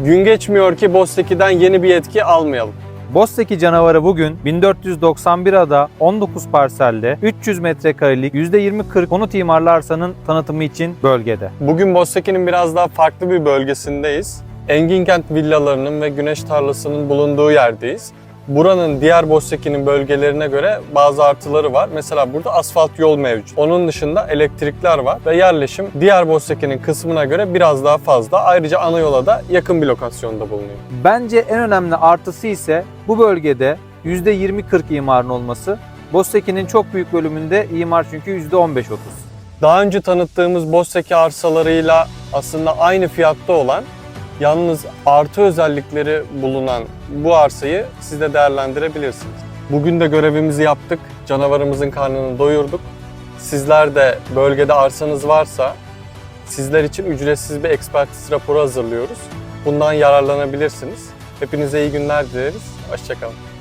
Gün geçmiyor ki Bosseki'den yeni bir yetki almayalım. Bostek canavarı bugün 1491 ada 19 parselde 300 metrekarelik %20-40 konut imarlı arsanın tanıtımı için bölgede. Bugün Bosseki'nin biraz daha farklı bir bölgesindeyiz. Enginkent villalarının ve güneş tarlasının bulunduğu yerdeyiz. Buranın diğer Bosseki'nin bölgelerine göre bazı artıları var. Mesela burada asfalt yol mevcut. Onun dışında elektrikler var ve yerleşim diğer Bosseki'nin kısmına göre biraz daha fazla. Ayrıca ana yola da yakın bir lokasyonda bulunuyor. Bence en önemli artısı ise bu bölgede %20-40 imarın olması. Bosteki'nin çok büyük bölümünde imar çünkü %15-30. Daha önce tanıttığımız Bosseki arsalarıyla aslında aynı fiyatta olan yalnız artı özellikleri bulunan bu arsayı siz de değerlendirebilirsiniz. Bugün de görevimizi yaptık. Canavarımızın karnını doyurduk. Sizler de bölgede arsanız varsa sizler için ücretsiz bir ekspertiz raporu hazırlıyoruz. Bundan yararlanabilirsiniz. Hepinize iyi günler dileriz. Hoşçakalın.